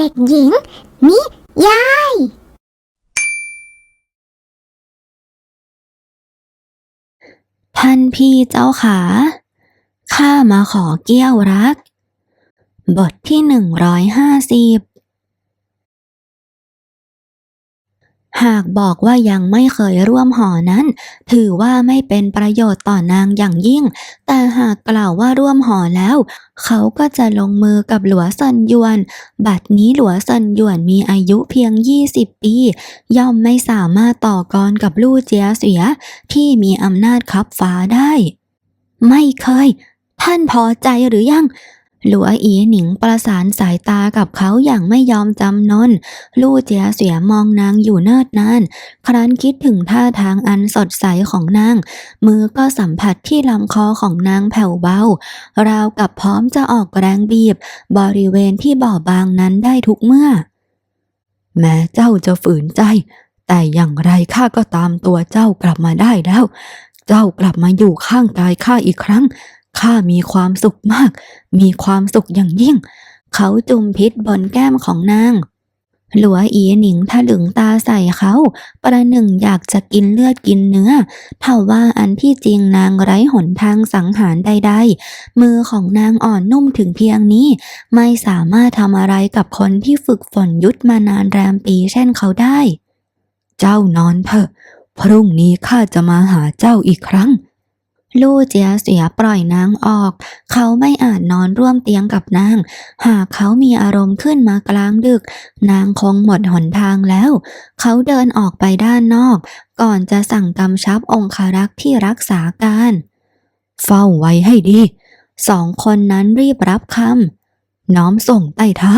เด็กหญิง นิยาย ท่านพี่เจ้าขา ข้ามาขอเกี้ยวรัก บทที่หนึ่งร้อยห้าสิบ หากบอกว่ายังไม่เคยร่วมหอนั้น ถือว่าไม่เป็นประโยชน์ต่อนางอย่างยิ่ง แต่หากกล่าวว่าร่วมหอแล้ว เขาก็จะลงมือกับหลัวซันยวน บัดนี้หลัวซันยวนมีอายุเพียง 20 ปี ย่อมไม่สามารถต่อกรกับลู่เจียเสีย ที่มีอำนาจคับฟ้าได้ ไม่เคย ท่านพอใจหรือยัง หลัวอีหนิงประสานสายตากับเขาอย่างไม่ยอมจำนน ลู่เจียเสียมองนางอยู่เนิดนาน ครั้นคิดถึงท่าทางอันสดใสของนาง มือก็สัมผัสที่ลำคอของนางแผ่วเบา ราวกับพร้อมจะออกแรงบีบ บริเวณที่บอบบางนั้นได้ทุกเมื่อ แม้เจ้าจะฝืนใจ แต่อย่างไรข้าก็ตามตัวเจ้ากลับมาได้แล้ว เจ้ากลับมาอยู่ข้างกายข้าอีกครั้ง ข้ามีความสุขมาก มีความสุขอย่างยิ่ง เขาจุมพิษบนแก้มของนาง หลัวอีหนิงถลึงตาใส่เขา ประหนึ่งอยากจะกินเลือดกินเนื้อเท่าว่าอันที่จริงนางไร้หนทางสังหารใดๆ มือของนางอ่อนนุ่มถึงเพียงนี้ ไม่สามารถทำอะไรกับคนที่ฝึกฝนยุทธมานานแรมปีเช่นเขาได้ เจ้านอนเถอะ พรุ่งนี้ข้าจะมาหาเจ้าอีกครั้ง ลู่เจียเสียปล่อยนางออก เขาไม่อาจนอนร่วมเตียงกับนาง หากเขามีอารมณ์ขึ้นมากลางดึก นางคงหมดหนทางแล้ว เขาเดินออกไปด้านนอก ก่อนจะสั่งกำชับองคารักษ์ที่รักษาการ เฝ้าไว้ให้ดี สองคนนั้นรีบรับคำน้อมส่งใต้เท้า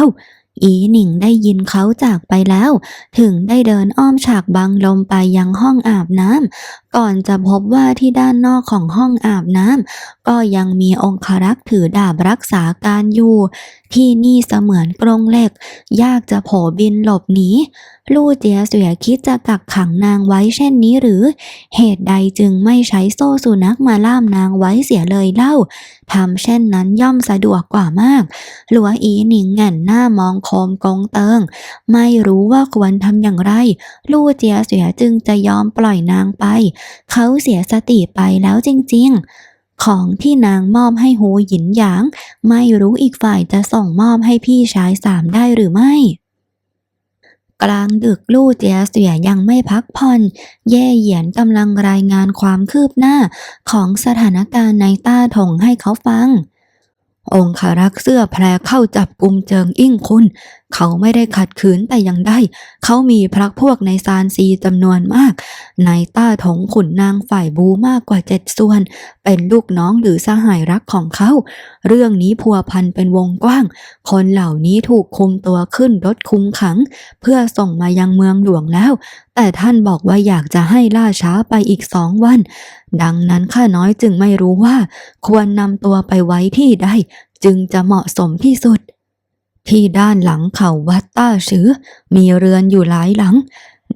อีหนิงได้ยินเขาจากไปแล้ว ถึงได้เดินอ้อมฉากบังลมไปยังห้องอาบน้ำก่อนจะพบว่าที่ด้านนอกของห้องอาบน้ำก็ยังมีองคารักษ์ถือดาบรักษาการอยู่ ที่นี่เสมือนกรงเหล็ก ยากจะโผบินหลบหนี ลู่เจียเสียคิดจะกักขังนางไว้เช่นนี้หรือ เหตุใดจึงไม่ใช้โซ่สุนัขมาล่ามนางไว้เสียเลยเล่าทำเช่นนั้นย่อมสะดวกกว่ามาก หลัวอีหนิงแง่นหน้ามองโคมกงเติง ไม่รู้ว่าควรทำอย่างไร ลู่เจียเสียจึงจะยอมปล่อยนางไป เขาเสียสติไปแล้วจริง ๆของที่นางมอบให้หูหยินหยาง ไม่รู้อีกฝ่ายจะส่งมอบให้พี่ชายสามได้หรือไม่ กลางดึกลู่เจียเสียยังไม่พักผ่อน เย่เหยียนกำลังรายงานความคืบหน้าของสถานการณ์ในต้าถงให้เขาฟัง องคารักษ์เสื้อแพรเข้าจับกลุ่มเจิงอิ่งคุณ เขาไม่ได้ขัดขืนแต่ยังได้เขามีพรรคพวกในซานซีจำนวนมาก ในต้าถงขุนนางฝ่ายบูมากกว่าเจ็ดส่วน เป็นลูกน้องหรือสหายรักของเขา เรื่องนี้พัวพันเป็นวงกว้าง คนเหล่านี้ถูกคุมตัวขึ้นรถคุมขัง เพื่อส่งมายังเมืองหลวงแล้ว แต่ท่านบอกว่าอยากจะให้ล่าช้าไปอีกสองวัน ดังนั้นข้าน้อยจึงไม่รู้ว่า ควรนำตัวไปไว้ที่ใดจึงจะเหมาะสมที่สุด ที่ด้านหลังเขาวัดต้าชื้อมีเรือนอยู่หลายหลัง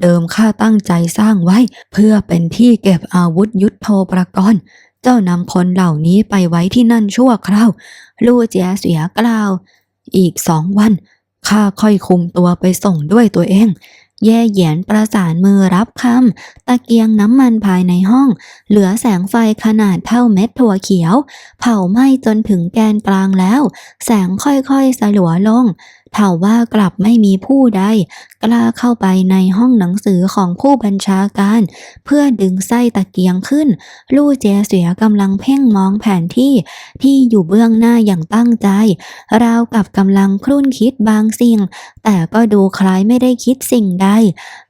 เดิมข้าตั้งใจสร้างไว้ เพื่อเป็นที่เก็บอาวุธยุทโธปกรณ์เจ้านำคนเหล่านี้ไปไว้ที่นั่นชั่วคราว ลู่เจียเสียกล่าว อีกสองวันข้าค่อยคุมตัวไปส่งด้วยตัวเอง แย่เหยียนประสานมือรับคำตะเกียงน้ำมันภายในห้อง เหลือแสงไฟขนาดเท่าเม็ดถั่วเขียว เผาไหม้จนถึงแกนกลางแล้ว แสงค่อยๆสลัวลง เท่าว่ากลับไม่มีผู้ใด กล้าเข้าไปในห้องหนังสือของผู้บัญชาการ เพื่อดึงไส้ตะเกียงขึ้น ลู่เจยเสียกำลังเพ่งมองแผนที่ที่อยู่เบื้องหน้าอย่างตั้งใจ ราวกับกำลังครุ่นคิดบางสิ่ง แต่ก็ดูคล้ายไม่ได้คิดสิ่งใด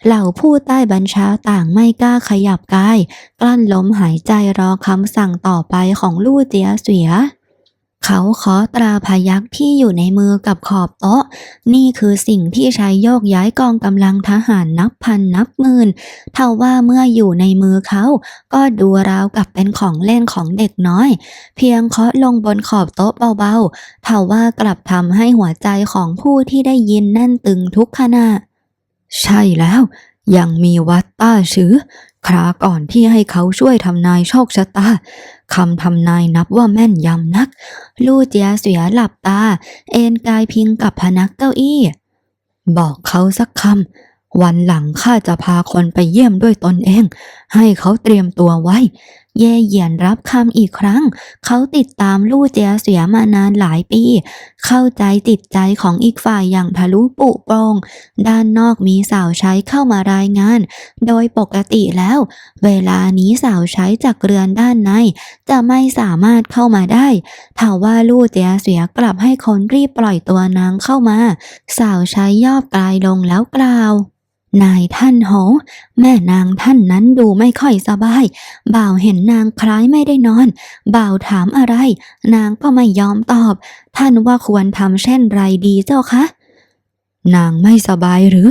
เหล่าผู้ใต้บัญชาต่างไม่กล้าขยับกาย กลั้นลมหายใจรอคำสั่งต่อไปของลู่เจียเสีย เขาขอตราพยักที่อยู่ในมือกับขอบโต๊ะ นี่คือสิ่งที่ใช้โยกย้ายกองกำลังทหารนับพันนับหมื่นเท่าว่าเมื่ออยู่ในมือเขา ก็ดูราวกับเป็นของเล่นของเด็กน้อย เพียงเคาะลงบนขอบโต๊ะเบาๆเท่าว่ากลับทำให้หัวใจของผู้ที่ได้ยินแน่นตึงทุกขณะ ใช่แล้ว ยังมีวัดต้าชื้อ คราก่อนที่ให้เขาช่วยทำนายโชคชะตาคำทำนายนับว่าแม่นยำนัก ลู่เจียเสียหลับตา เอนกายพิงกับพนักเก้าอี้ บอกเขาสักคำวันหลังข้าจะพาคนไปเยี่ยมด้วยตนเอง ให้เขาเตรียมตัวไว้ เย่เหยียนรับคำอีกครั้ง เขาติดตามลู่เจียเสียมานานหลายปี เข้าใจจิตใจของอีกฝ่ายอย่างทะลุปุโปรง ด้านนอกมีสาวใช้เข้ามารายงาน โดยปกติแล้ว เวลานี้สาวใช้จากเรือนด้านใน จะไม่สามารถเข้ามาได้ถ้าว่าลู่เจียเสียกลับให้คนรีบปล่อยตัวนางเข้ามา สาวใช้ยอบกลายลงแล้วกล่าว นายท่านโห แม่นางท่านนั้นดูไม่ค่อยสบาย บ่าวเห็นนางคล้ายไม่ได้นอน บ่าวถามอะไร นางก็ไม่ยอมตอบ ท่านว่าควรทำเช่นไรดีเจ้าคะ นางไม่สบายหรือ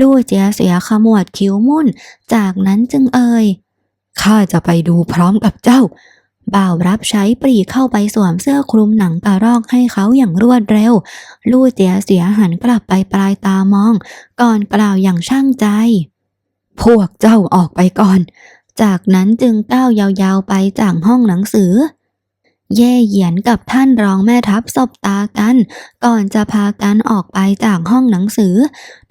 ลู่เจียเสียขมวดคิ้วมุ่น จากนั้นจึงเอ่ยข้าจะไปดูพร้อมกับเจ้า บ่าวรับใช้ปรีเข้าไปสวมเสื้อคลุมหนังกระรอกให้เขาอย่างรวดเร็ว ลู่เจียเสียหันกลับไปปลายตามอง ก่อนกล่าวอย่างช่างใจ พวกเจ้าออกไปก่อน จากนั้นจึงก้าวยาวๆไปจากห้องหนังสือ เย่เหยียนกับท่านรองแม่ทัพสบตากัน ก่อนจะพากันออกไปจากห้องหนังสือ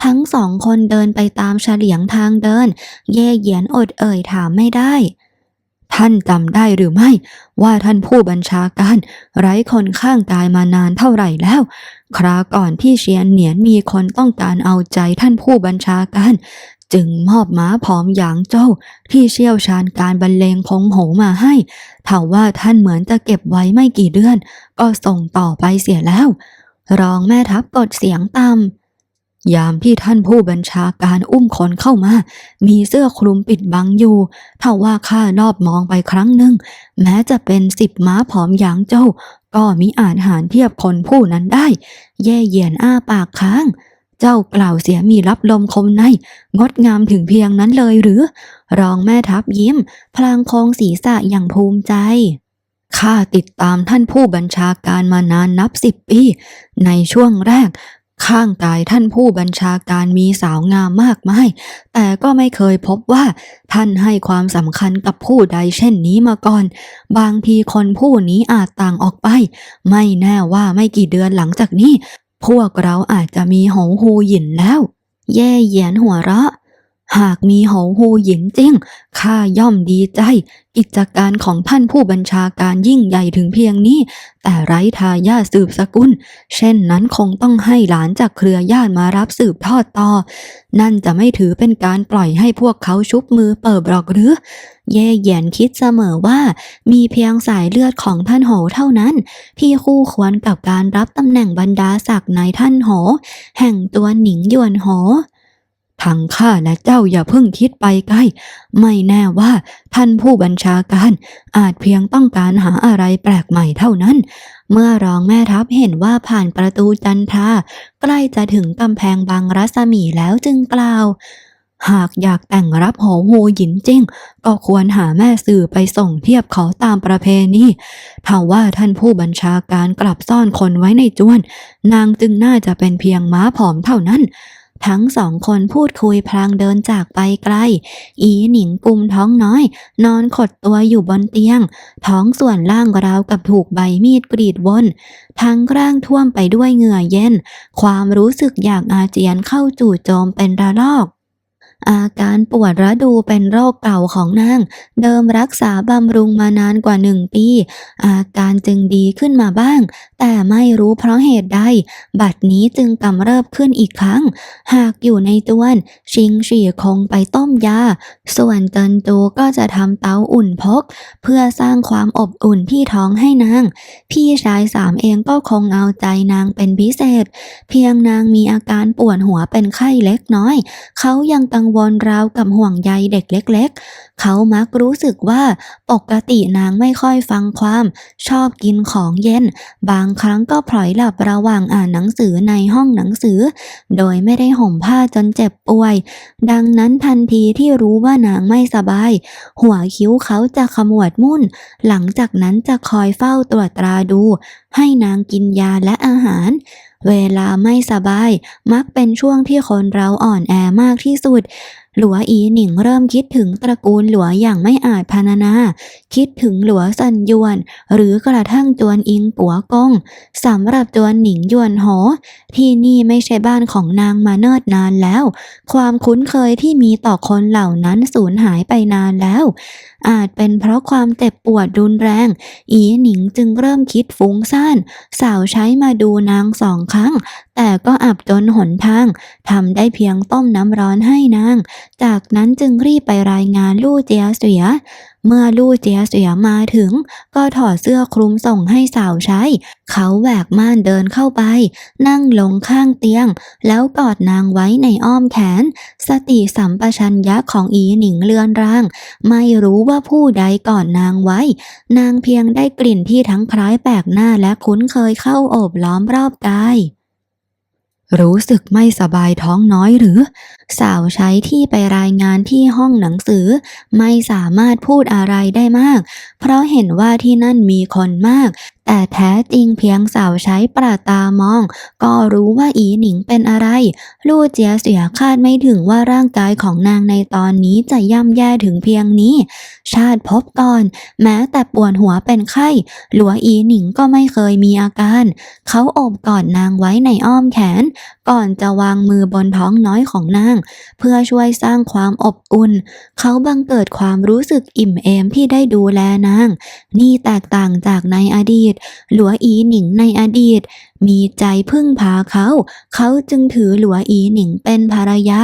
ทั้งสองคนเดินไปตามเฉลียงทางเดิน เย่เหยียนอดเอ่ยถามไม่ได้ ท่านจำได้หรือไม่ว่าท่านผู้บัญชาการ ไร้คนข้างกายมานานเท่าไหร่แล้ว คราก่อนที่เชียนเหนียนมีคนต้องการเอาใจท่านผู้บัญชาการ จึงมอบม้าผอมหยางโจ้าที่เชี่ยวชาญการบรรเลงพงโหมาให้ถ้าว่าท่านเหมือนจะเก็บไว้ไม่กี่เดือน ก็ส่งต่อไปเสียแล้ว รองแม่ทัพกดเสียงต่ำ ยามที่ท่านผู้บัญชาการอุ้มคนเข้ามา มีเสื้อคลุมปิดบังอยู่ถ้าว่าข้ารอบมองไปครั้งหนึ่ง แม้จะเป็นสิบม้าผอมหยางโจ้า ก็มิอาจหารเทียบคนผู้นั้นได้เย่เหยียนอ้าปากค้าง เจ้ากล่าวเสียมีรับลมคมใน งดงามถึงเพียงนั้นเลยหรือ รองแม่ทัพยิ้ม พลางค้งศีรษะอย่างภูมิใจข้าติดตามท่านผู้บัญชาการมานานนับสิบปี ในช่วงแรก ข้างกายท่านผู้บัญชาการมีสาวงามมากมาย แต่ก็ไม่เคยพบว่า ท่านให้ความสำคัญกับผู้ใดเช่นนี้มาก่อน บางทีคนผู้นี้อาจต่างออกไป ไม่แน่ว่าไม่กี่เดือนหลังจากนี้ พวกเราอาจจะมีหงหูหยินแล้ว แย่เหยียนหัวเราะ หากมีหงฮูหยินจริงข้าย่อมดีใจ กิจการของท่านผู้บัญชาการยิ่งใหญ่ถึงเพียงนี้ แต่ไร้ทายาสืบสกุล เช่นนั้นคงต้องให้หลานจากเครือญาติมารับสืบทอดต่อ นั่นจะไม่ถือเป็นการปล่อยให้พวกเขาชุบมือเปิดหรอกหรือ เย่เหยียนคิดเสมอว่า มีเพียงสายเลือดของท่านโหเท่านั้น ที่คู่ควรกับการรับตำแหน่งบรรดาศักดิ์ในท่านโหแห่งตัวหนิงยวนโห ทั้งข้าและเจ้าอย่าเพิ่งคิดไปใกล้ไม่แน่ว่าท่านผู้บัญชาการอาจเพียงต้องการหาอะไรแปลกใหม่เท่านั้น เมื่อรองแม่ทัพเห็นว่าผ่านประตูจันทราใกล้จะถึงกำแพงบางรัศมีแล้วจึงกล่าว หากอยากแต่งรับโหงูหยินจริง ก็ควรหาแม่สื่อไปส่งเทียบขาตามประเพณีถ้าว่าท่านผู้บัญชาการกลับซ่อนคนไว้ในจวน นางจึงน่าจะเป็นเพียงม้าผอมเท่านั้น ทั้งสองคนพูดคุยพลางเดินจากไปไกล อีหนิงกุมท้องน้อย นอนขดตัวอยู่บนเตียง ท้องส่วนล่างราวกับถูกใบมีดกรีดวนทั้งร่างท่วมไปด้วยเหงื่อเย็น ความรู้สึกอยากอาเจียนเข้าจู่โจมเป็นระลอกอาการปวดระดูเป็นโรคเก่าของนาง เดิมรักษาบำรุงมานานกว่าหนึ่งปี อาการจึงดีขึ้นมาบ้าง แต่ไม่รู้เพราะเหตุใด บัดนี้จึงกำเริบขึ้นอีกครั้ง หากอยู่ในจวน ชิงฉี่คงไปต้มยา ส่วนเจินจูก็จะทำเตาอุ่นพก เพื่อสร้างความอบอุ่นที่ท้องให้นาง พี่ชายสามเองก็คงเอาใจนางเป็นพิเศษ เพียงนางมีอาการปวดหัวเป็นไข้เล็กน้อย เขายังกังวลราวกับห่วงใยเด็กเล็ก ๆ เขามักรู้สึกว่าปกตินางไม่ค่อยฟังความ ชอบกินของเย็น บางางครั้งก็พลอยหลับระหว่างอ่านหนังสือในห้องหนังสือ โดยไม่ได้ห่มผ้าจนเจ็บป่วย ดังนั้นทันทีที่รู้ว่านางไม่สบาย หัวคิ้วเขาจะขมวดมุ่น หลังจากนั้นจะคอยเฝ้าตรวจตราดู ให้นางกินยาและอาหาร เวลาไม่สบาย มักเป็นช่วงที่คนเราอ่อนแอมากที่สุดหลัวอีหนิงเริ่มคิดถึงตระกูลหลัวอย่างไม่อาจพรรณนา คิดถึงหลัวซันยวน หรือกระทั่งจวนอิงปัวกงสำหรับจวนหนิงยวนโห ที่นี่ไม่ใช่บ้านของนางมาเนิ่นนานแล้ว ความคุ้นเคยที่มีต่อคนเหล่านั้นสูญหายไปนานแล้ว อาจเป็นเพราะความเจ็บปวดรุนแรง อีหนิงจึงเริ่มคิดฟุ้งซ่านสาวใช้มาดูนางสองครั้ง แต่ก็อับจนหนทางทำได้เพียงต้มน้ำร้อนให้นางจากนั้นจึงรีบไปรายงานลู่เจียเสีย เมื่อลู่เจียเสียมาถึง ก็ถอดเสื้อคลุมส่งให้สาวใช้ เขาแหวกม่านเดินเข้าไป นั่งลงข้างเตียง แล้วกอดนางไว้ในอ้อมแขน สติสัมปชัญญะของอีหนิงเลือนราง ไม่รู้ว่าผู้ใดกอดนางไว้ นางเพียงได้กลิ่นที่ทั้งคล้ายแปลกหน้าและคุ้นเคยเข้าโอบล้อมรอบกาย รู้สึกไม่สบายท้องน้อยหรือ สาวใช้ที่ไปรายงานที่ห้องหนังสือ ไม่สามารถพูดอะไรได้มาก เพราะเห็นว่าที่นั่นมีคนมาก แต่แท้จริงเพียงสาวใช้ประตามอง ก็รู้ว่าอีหนิงเป็นอะไร ลู่เจียเสียคาดไม่ถึงว่าร่างกายของนางในตอนนี้จะย่ำแย่ถึงเพียงนี้ ชาติพบก่อน แม้แต่ปวดหัวเป็นไข้หลัวอีหนิงก็ไม่เคยมีอาการ เขาโอบกอดนางไว้ในอ้อมแขน ก่อนจะวางมือบนท้องน้อยของนาง เพื่อช่วยสร้างความอบอุ่น เขาบังเกิดความรู้สึกอิ่มเอมที่ได้ดูแลนาง นี่แตกต่างจากในอดีตหลัวอีหนิงในอดีต มีใจพึ่งพาเขา เขาจึงถือหลัวอีหนิงเป็นภรรยา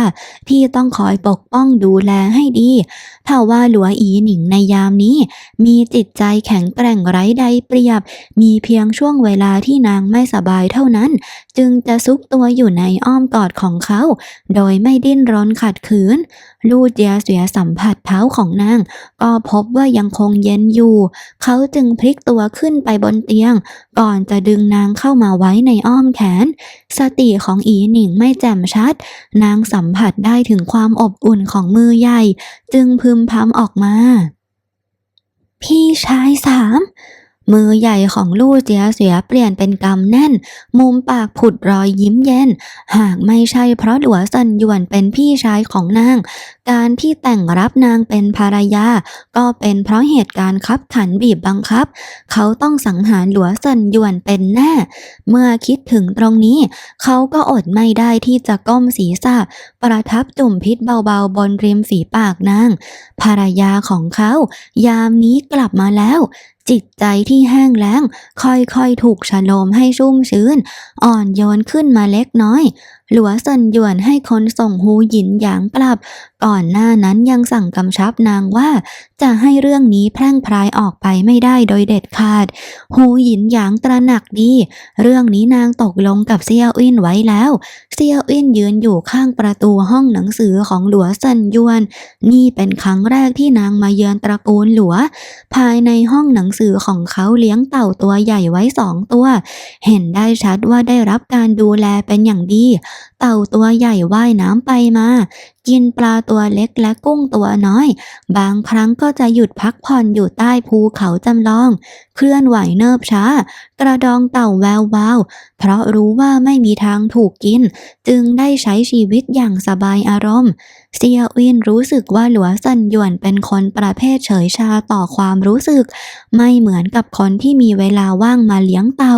ที่ต้องคอยปกป้องดูแลให้ดีถ้าว่าหลัวอีหนิงในยามนี้ มีจิตใจแข็งแกร่งไร้ใดเปรียบ มีเพียงช่วงเวลาที่นางไม่สบายเท่านั้น จึงจะซุกตัวอยู่ในอ้อมกอดของเขา โดยไม่ดิ้นรนขัดขืน ลูเจียเสียสัมผัสเท้าของนาง ก็พบว่ายังคงเย็นอยู่ เขาจึงพลิกตัวขึ้นไปบนเตียง ก่อนจะดึงนางเข้ามาไว้ในอ้อมแขน สติของอีหนิงไม่แจ่มชัด นางสัมผัสได้ถึงความอบอุ่นของมือใหญ่ จึงพึมพำออกมา พี่ชายสาม มือใหญ่ของลู่เจียเสียเปลี่ยนเป็นกำแน่น มุมปากผุดรอยยิ้มเย็น หากไม่ใช่เพราะหลัวซันหยวนเป็นพี่ชายของนาง การที่แต่งรับนางเป็นภรรยา ก็เป็นเพราะเหตุการณ์คับขันบีบบังคับ เขาต้องสังหารหลัวซันหยวนเป็นแน่ เมื่อคิดถึงตรงนี้ เขาก็อดไม่ได้ที่จะก้มศีรษะ ประทับจุ่มพิษเบาๆ บนริมฝีปากนาง ภรรยาของเขา ยามนี้กลับมาแล้ว จิตใจที่แห้งแล้ง ค่อยๆ ถูกฉโลมให้ชุ่มชื้น อ่อนโยนขึ้นมาเล็กน้อยหลัวซันหยวนให้คนส่งฮูหยินหยางกลับ ก่อนหน้านั้นยังสั่งกำชับนางว่า จะให้เรื่องนี้แพร่งพรายออกไปไม่ได้โดยเด็ดขาดฮูหยินหยางตระหนักดี เรื่องนี้นางตกลงกับเซียวอินไว้แล้ว เซียวอินยืนอยู่ข้างประตูห้องหนังสือของหลัวซันหยวน นี่เป็นครั้งแรกที่นางมาเยือนตระกูลหลัว ภายในห้องหนังสือของเขาเลี้ยงเต่าตัวใหญ่ไว้สองตัว เห็นได้ชัดว่าได้รับการดูแลเป็นอย่างดีเต่าตัวใหญ่ว่ายน้ำไปมา กินปลาตัวเล็กและกุ้งตัวน้อย บางครั้งก็จะหยุดพักผ่อนอยู่ใต้ภูเขาจำลอง เคลื่อนไหวเนิบช้า กระดองเต่าแวววาว เพราะรู้ว่าไม่มีทางถูกกิน จึงได้ใช้ชีวิตอย่างสบายอารมณ์ เซียวอินรู้สึกว่าหลัวซันหยวนเป็นคนประเภทเฉยชาต่อความรู้สึก ไม่เหมือนกับคนที่มีเวลาว่างมาเลี้ยงเต่า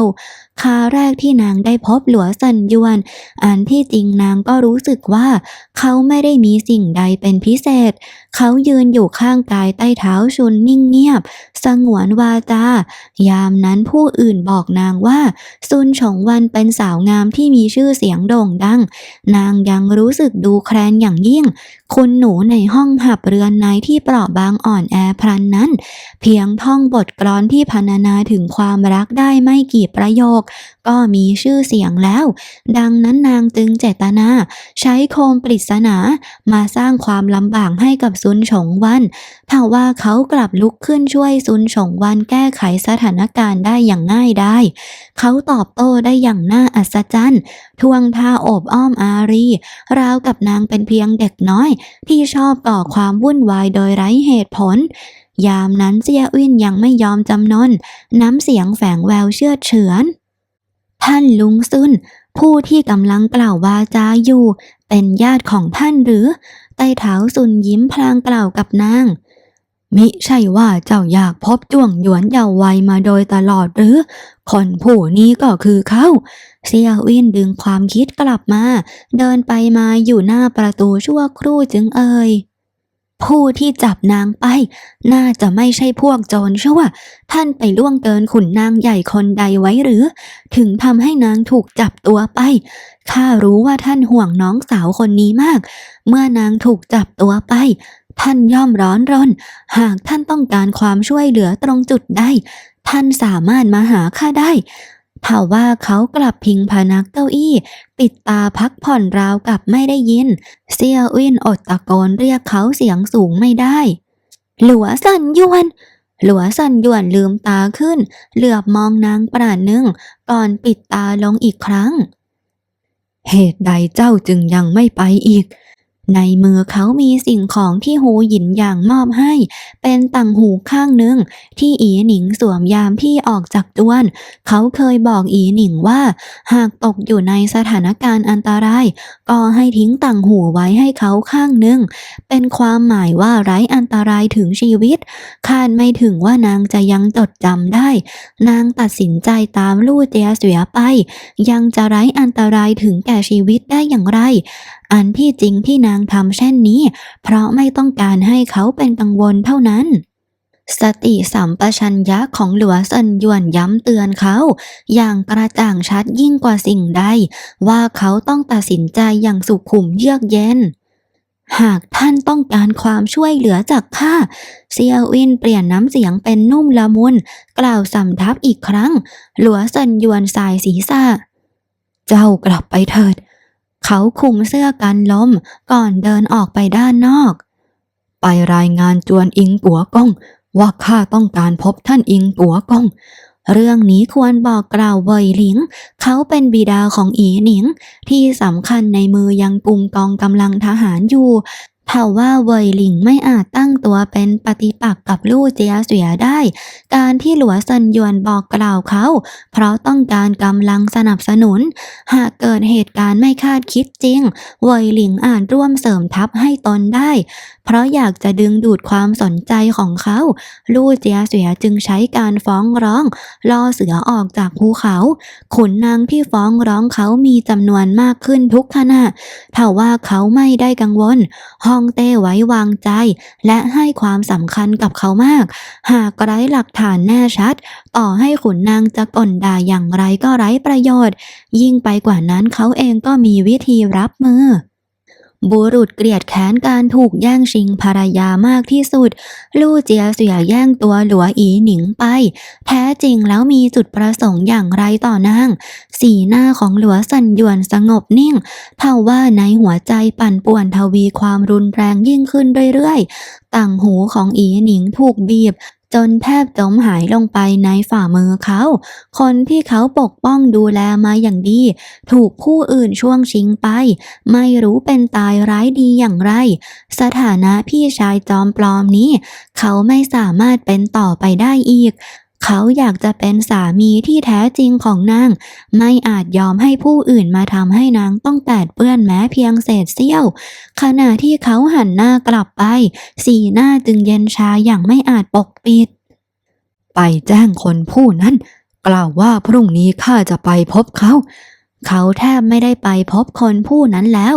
คาแรกที่นางได้พบหลัวซันยวน อันที่จริงนางก็รู้สึกว่า เขาไม่ได้มีสิ่งใดเป็นพิเศษ เขายืนอยู่ข้างกายใต้เท้าชุนนิ่งเงียบ สงวนวาจา ยามนั้นผู้อื่นบอกนางว่าซุนฉงวันเป็นสาวงามที่มีชื่อเสียงโด่งดัง นางยังรู้สึกดูแคลนอย่างยิ่ง คุณหนูในห้องหับเรือนในที่เปราะบางอ่อนแอพลันนั้น เพียงท่องบทกลอนที่พรรณนาถึงความรักได้ไม่กี่ประโยคก็มีชื่อเสียงแล้ว ดังนั้นนางจึงเจตนา ใช้โคมปริศนามาสร้างความลำบากให้กับซุนฉงวันถ้าว่าเขากลับลุกขึ้นช่วยซุนฉงวันแก้ไขสถานการณ์ได้อย่างง่ายได้เขาตอบโต้ได้อย่างน่าอัศจรรย์ทวงท่าโอบอ้อมอารี ราวกับนางเป็นเพียงเด็กน้อย ที่ชอบก่อความวุ่นวายโดยไร้เหตุผล ยามนั้นเจียวินยังไม่ยอมจำนน น้ำเสียงแฝงแววเชื่อเฉือน ท่านลุงซุนผู้ที่กำลังกล่าววาจาอยู่ เป็นญาติของท่านหรือใต้เท้าซุนยิ้มพลางกล่าวกับนาง มิใช่ว่าเจ้าอยากพบจ้วงหยวนเยาว์วัยมาโดยตลอดหรือ คนผู้นี้ก็คือเขาเซียวอินดึงความคิดกลับมา เดินไปมาอยู่หน้าประตูชั่วครู่จึงเอ่ย ผู้ที่จับนางไป น่าจะไม่ใช่พวกโจรชั่ว ท่านไปล่วงเกินขุนนางใหญ่คนใดไว้หรือ ถึงทำให้นางถูกจับตัวไป ข้ารู้ว่าท่านห่วงน้องสาวคนนี้มาก เมื่อนางถูกจับตัวไป ท่านย่อมร้อนรน หากท่านต้องการความช่วยเหลือตรงจุดใดท่านสามารถมาหาข้าได้ ถ้าว่าเขากลับพิงพนักเก้าอี้ ปิดตาพักผ่อนราวกับไม่ได้ยิน เซียวินอดตะโกนเรียกเขาเสียงสูงไม่ได้ หลัวสันยวน หลัวสันยวนลืมตาขึ้น เหลือบมองนางปราหนึ่ง ก่อนปิดตาลงอีกครั้ง เหตุใดเจ้าจึงยังไม่ไปอีก ในมือเขามีสิ่งของที่หูหยินอย่างมอบให้ เป็นต่างหูข้างหนึ่งที่อีหนิงสวมยามที่ออกจากจวน เขาเคยบอกอีหนิงว่า หากตกอยู่ในสถานการณ์อันตราย ก็ให้ทิ้งต่างหูไว้ให้เขาข้างหนึ่ง เป็นความหมายว่าไร้อันตรายถึงชีวิต คาดไม่ถึงว่านางจะยังจดจำได้ นางตัดสินใจตามลู่เจียเสือไป ยังจะไร้อันตรายถึงแก่ชีวิตได้อย่างไร อันที่จริงที่นางทำเช่นนี้ เพราะไม่ต้องการให้เขาเป็นกังวลเท่านั้น สติสัมปชัญญะของหลัวเซินหยวนย้ำเตือนเขา อย่างกระจ่างชัดยิ่งกว่าสิ่งใด ว่าเขาต้องตัดสินใจอย่างสุขุมเยือกเย็นหากท่านต้องการความช่วยเหลือจากข้าเซียวอินเปลี่ยนน้ำเสียงเป็นนุ่มละมุน กล่าวสำทับอีกครั้ง หลัวเซินยวนสายศีรษะ เจ้ากลับไปเถิด เขาคุมเสื้อกันลมก่อนเดินออกไปด้านนอก ไปรายงานจวนอิงปัวกงว่าข้าต้องการพบท่านอิงปัวกงเรื่องนี้ควรบอกกล่าวเวยหลิง เขาเป็นบิดาของอีหนิง ที่สำคัญในมือยังกุมกองกำลังทหารอยู่ เผ่าว่าเวยหลิงไม่อาจตั้งตัวเป็นปฏิปักษ์กับลู่เจียเสียได้ การที่หลัวเซินยวนบอกกล่าวเขา เพราะต้องการกำลังสนับสนุน หากเกิดเหตุการณ์ไม่คาดคิดจริง เวยหลิงอาจร่วมเสริมทัพให้ตนได้ เพราะอยากจะดึงดูดความสนใจของเขา ลู่เจียเสียจึงใช้การฟ้องร้องล่อเสือออกจากภูเขา ขุนนางที่ฟ้องร้องเขามีจำนวนมากขึ้นทุกขณะถ้าว่าเขาไม่ได้กังวลฮองเต้ไว้วางใจ และให้ความสำคัญกับเขามาก หากไร้หลักฐานแน่ชัด ต่อให้ขุนนางจะก่นด่าอย่างไรก็ไร้ประโยชน์ ยิ่งไปกว่านั้นเขาเองก็มีวิธีรับมือ บุรุษเกลียดแค้นการถูกแย่งชิงภรรยามากที่สุด ลู่เจียเสียแย่งตัวหลัวอีหนิงไป แท้จริงแล้วมีจุดประสงค์อย่างไรต่อนาง สีหน้าของหลัวสันหยวนสงบนิ่ง เท่าว่าในหัวใจปั่นป่วนทวีความรุนแรงยิ่งขึ้นเรื่อยๆ ต่างหูของอีหนิงถูกบีบ จนแทบจมหายลงไปในฝ่ามือเขา คนที่เขาปกป้องดูแลมาอย่างดี ถูกผู้อื่นช่วงชิงไป ไม่รู้เป็นตายร้ายดีอย่างไร สถานะพี่ชายจอมปลอมนี้ เขาไม่สามารถเป็นต่อไปได้อีก เขาอยากจะเป็นสามีที่แท้จริงของนาง ไม่อาจยอมให้ผู้อื่นมาทำให้นางต้องแปดเปื้อนแม้เพียงเศษเสี้ยว ขณะที่เขาหันหน้ากลับไป สีหน้าจึงเย็นชาอย่างไม่อาจปกปิด ไปแจ้งคนผู้นั้น กล่าวว่าพรุ่งนี้ข้าจะไปพบเขา เขาแทบไม่ได้ไปพบคนผู้นั้นแล้ว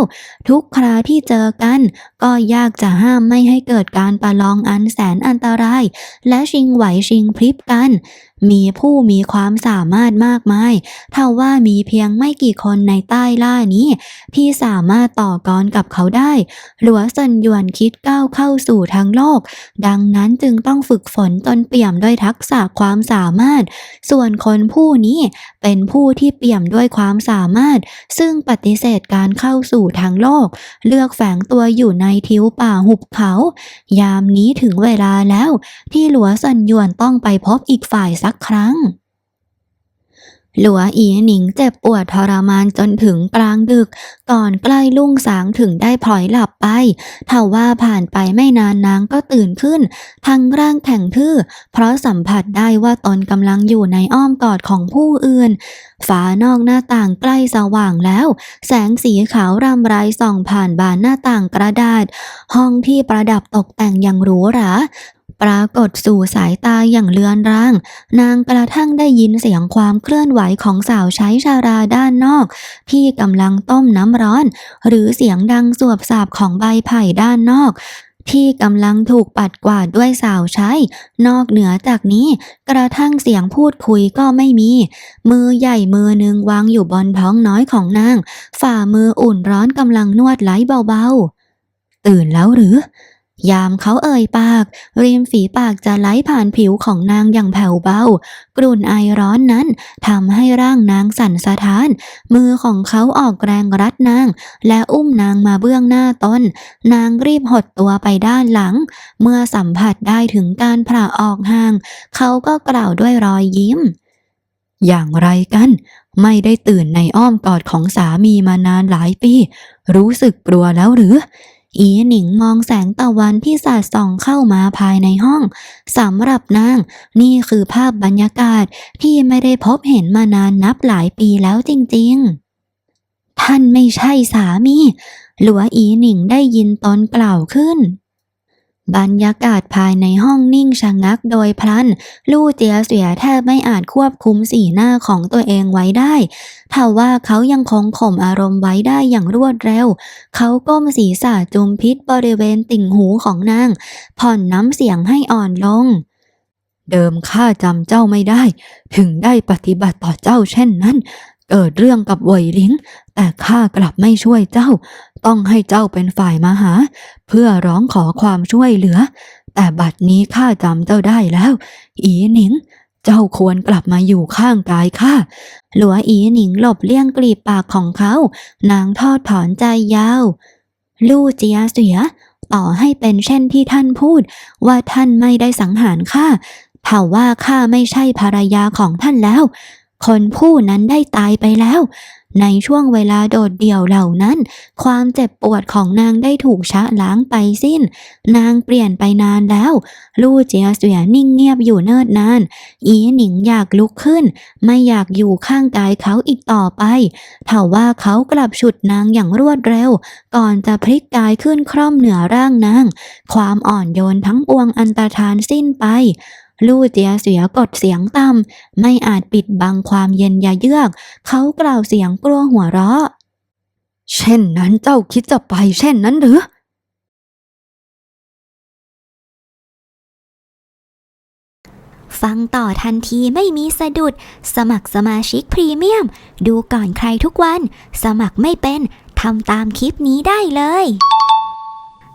ทุกคราที่เจอกัน ก็ยากจะห้ามไม่ให้เกิดการประลองอันแสนอันตราย และชิงไหวชิงพริบกัน มีผู้มีความสามารถมากมายเท่าว่ามีเพียงไม่กี่คนในใต้ล่านี้ ที่สามารถต่อกรกับเขาได้ หลัวเซินหยวนคิดก้าวเข้าสู่ทางโลก ดังนั้นจึงต้องฝึกฝนจนเปี่ยมด้วยทักษะความสามารถ ส่วนคนผู้นี้เป็นผู้ที่เปี่ยมด้วยความสามารถ ซึ่งปฏิเสธการเข้าสู่ทางโลก เลือกแฝงตัวอยู่ในทิวป่าหุบเขา ยามนี้ถึงเวลาแล้ว ที่หลัวเซินหยวนต้องไปพบอีกฝ่ายสักครั้ง หลัวอีหนิงเจ็บปวดทรมานจนถึงกลางดึก ก่อนใกล้ลุ่งสางถึงได้พลอยหลับไปทว่าผ่านไปไม่นานนางก็ตื่นขึ้น ทั้งร่างแข็งทื่อ เพราะสัมผัสได้ว่าตนกำลังอยู่ในอ้อมกอดของผู้อื่นฝานอกหน้าต่างใกล้สว่างแล้ว แสงสีขาวรำไรส่องผ่านบานหน้าต่างกระดาษ ห้องที่ประดับตกแต่งอย่างหรูหรา ปรากฏสู่สายตาอย่างเลือนราง นางกระทั่งได้ยินเสียงความเคลื่อนไหวของสาวใช้ชาราด้านนอก ที่กำลังต้มน้ำร้อน หรือเสียงดังสวบสาบของใบไผ่ด้านนอกที่กำลังถูกปัดกวาดด้วยสาวใช้ นอกเหนือจากนี้ กระทั่งเสียงพูดคุยก็ไม่มี มือใหญ่มือหนึ่งวางอยู่บนท้องน้อยของนาง ฝ่ามืออุ่นร้อนกำลังนวดไหลเบาๆ ตื่นแล้วหรือ ยามเขาเอ่ยปาก ริมฝีปากจะไหลผ่านผิวของนางอย่างแผ่วเบากรุ่นไอร้อนนั้นทำให้ร่างนางสั่นสะท้าน มือของเขาออกแรงรัดนาง และอุ้มนางมาเบื้องหน้าตนนางรีบหดตัวไปด้านหลัง เมื่อสัมผัสได้ถึงการผ่าออกห่าง เขาก็กล่าวด้วยรอยยิ้ม อย่างไรกัน ไม่ได้ตื่นในอ้อมกอดของสามีมานานหลายปี รู้สึกกลัวแล้วหรือ อีหนิงมองแสงตะวันที่สาดส่องเข้ามาภายในห้องสำหรับนาง นี่คือภาพบรรยากาศที่ไม่ได้พบเห็นมานานนับหลายปีแล้วจริงๆ ท่านไม่ใช่สามี หลัวอีหนิงได้ยินตนกล่าวขึ้น บรรยากาศภายในห้องนิ่งชะงักโดยพลัน ลู่เจียเสียแทบไม่อาจควบคุมสีหน้าของตัวเองไว้ได้ทว่าเขายังคงข่มอารมณ์ไว้ได้อย่างรวดเร็ว เขาก้มศีรษะจุมพิษบริเวณติ่งหูของนาง ผ่อนน้ำเสียงให้อ่อนลง เดิมข้าจำเจ้าไม่ได้ ถึงได้ปฏิบัติต่อเจ้าเช่นนั้นเกิดเรื่องกับเวยลิงแต่ข้ากลับไม่ช่วยเจ้า ต้องให้เจ้าเป็นฝ่ายมาหา เพื่อร้องขอความช่วยเหลือ แต่บัดนี้ข้าจำเจ้าได้แล้ว อีหนิง เจ้าควรกลับมาอยู่ข้างกายข้าหลัวอีหนิงหลบเลี่ยงกลีบปากของเขา นางทอดถอนใจยาว ลู่เจียเสีย ต่อให้เป็นเช่นที่ท่านพูด ว่าท่านไม่ได้สังหารข้าถ้าว่าข้าไม่ใช่ภรรยาของท่านแล้ว คนผู้นั้นได้ตายไปแล้ว ในช่วงเวลาโดดเดี่ยวเหล่านั้น ความเจ็บปวดของนางได้ถูกชะล้างไปสิ้น นางเปลี่ยนไปนานแล้ว ลู่เจียเสียนิ่งเงียบอยู่เนิ่นนาน อีหนิงอยากลุกขึ้น ไม่อยากอยู่ข้างกายเขาอีกต่อไปเถ้าว่าเขากลับฉุดนางอย่างรวดเร็ว ก่อนจะพลิกกายขึ้นคร่อมเหนือร่างนาง ความอ่อนโยนทั้งปวงอันตรธานสิ้นไป ลู่เจียเสียกดเสียงต่ำไม่อาจปิดบังความเย็นยาเยือก เขากล่าวเสียงกลัวหัวเราะ เช่นนั้นเจ้าคิดจะไปเช่นนั้นหรือฟังต่อทันทีไม่มีสะดุด สมัครสมาชิกพรีเมียม ดูก่อนใครทุกวัน สมัครไม่เป็น ทำตามคลิปนี้ได้เลย